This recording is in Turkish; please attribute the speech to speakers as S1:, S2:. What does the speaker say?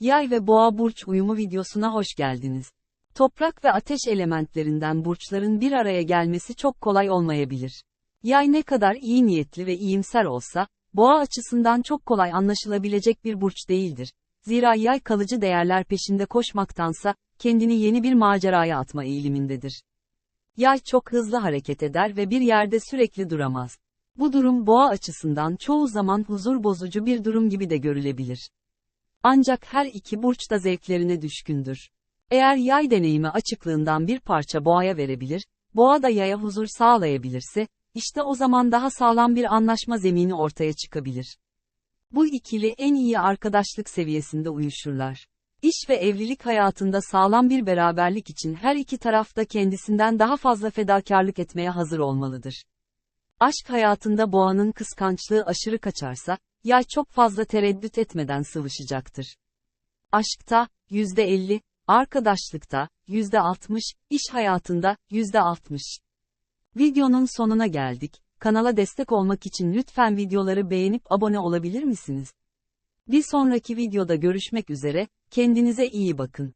S1: Yay ve boğa burç uyumu videosuna hoş geldiniz. Toprak ve ateş elementlerinden burçların bir araya gelmesi çok kolay olmayabilir. Yay ne kadar iyi niyetli ve iyimser olsa, boğa açısından çok kolay anlaşılabilecek bir burç değildir. Zira yay kalıcı değerler peşinde koşmaktansa, kendini yeni bir maceraya atma eğilimindedir. Yay çok hızlı hareket eder ve bir yerde sürekli duramaz. Bu durum boğa açısından çoğu zaman huzur bozucu bir durum gibi de görülebilir. Ancak her iki burç da zevklerine düşkündür. Eğer yay deneyimi açıklığından bir parça boğaya verebilir, boğa da yaya huzur sağlayabilirse, işte o zaman daha sağlam bir anlaşma zemini ortaya çıkabilir. Bu ikili en iyi arkadaşlık seviyesinde uyuşurlar. İş ve evlilik hayatında sağlam bir beraberlik için her iki taraf da kendisinden daha fazla fedakarlık etmeye hazır olmalıdır. Aşk hayatında boğanın kıskançlığı aşırı kaçarsa, yay çok fazla tereddüt etmeden sıvışacaktır. Aşkta, %50, arkadaşlıkta, %60, iş hayatında, %60. Videonun sonuna geldik. Kanala destek olmak için lütfen videoları beğenip abone olabilir misiniz? Bir sonraki videoda görüşmek üzere, kendinize iyi bakın.